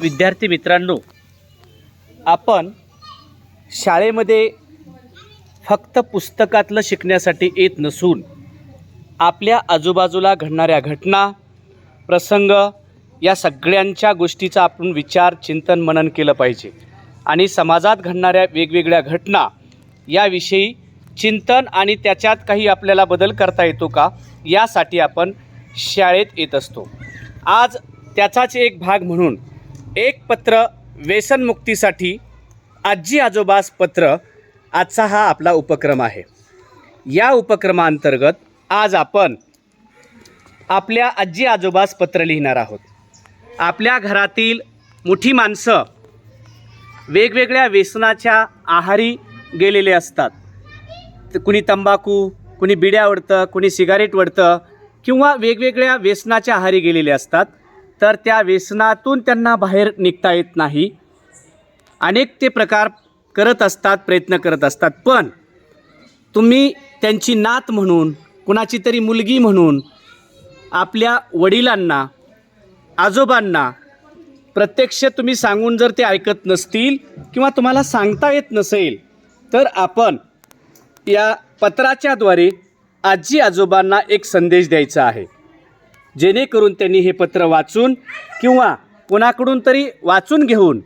विद्यार्थी मित्रांनो आपण शाळेमध्ये फक्त पुस्तकातलं शिकण्यासाठी येत नसून आपल्या आजूबाजूला घडणाऱ्या घटना प्रसंग या सगळ्यांच्या गोष्टीचा आपण विचार चिंतन मनन केलं पाहिजे. आणि समाजात घडणाऱ्या वेगवेगळ्या घटना याविषयी चिंतन आणि त्याच्यात काही आपल्याला बदल करता येतो का यासाठी आपण शाळेत येत असतो. आज त्याचाच एक भाग म्हणून एक पत्र व्यसनमुक्तीसाठी आजी आजोबास पत्र आजचा हा आपला उपक्रम आहे. या उपक्रमाअंतर्गत आज आपण आपल्या आजी आजोबास पत्र लिहिणार आहोत. आपल्या घरातील मोठी माणसं वेगवेगळ्या व्यसनाच्या आहारी गेलेले असतात. कुणी तंबाखू कुणी बिड्या ओढतं कुणी सिगारेट ओढतं किंवा वेगवेगळ्या व्यसनाच्या आहारी गेलेले असतात. तर त्या व्यसनातून त्यांना बाहेर निघता येत नाही. अनेक ते प्रकार करत असतात प्रयत्न करत असतात. पण तुम्ही त्यांची नात म्हणून कुणाची तरी मुलगी म्हणून आपल्या वडिलांना आजोबांना प्रत्यक्ष तुम्ही सांगून जर ते ऐकत नसतील किंवा तुम्हाला सांगता येत नसेल तर आपण या पत्राच्याद्वारे आजी आजोबांना एक संदेश द्यायचा आहे. जेणेकरून त्यांनी हे पत्र वाचून किंवा कोणाकडून तरी वाचून घेऊन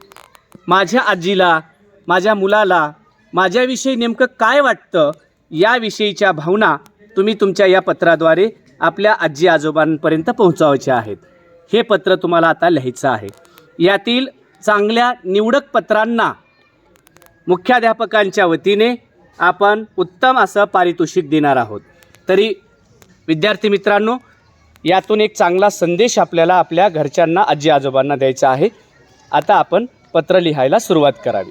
माझ्या आजीला माझ्या मुलाला माझ्याविषयी नेमकं काय वाटतं याविषयीच्या भावना तुम्ही तुमच्या या पत्राद्वारे आपल्या आजी आजोबांपर्यंत पोहोचवायच्या आहेत. हे पत्र तुम्हाला आता लिहायचं आहे. यातील चांगल्या निवडक पत्रांना मुख्याध्यापकांच्या वतीने आपण उत्तम असं पारितोषिक देणार आहोत. तरी विद्यार्थी मित्रांनो यातून एक चांगला संदेश आपल्याला आपल्या घरच्यांना आजी आजोबांना द्यायचा आहे. आता आपण पत्र लिहायला सुरुवात करावी.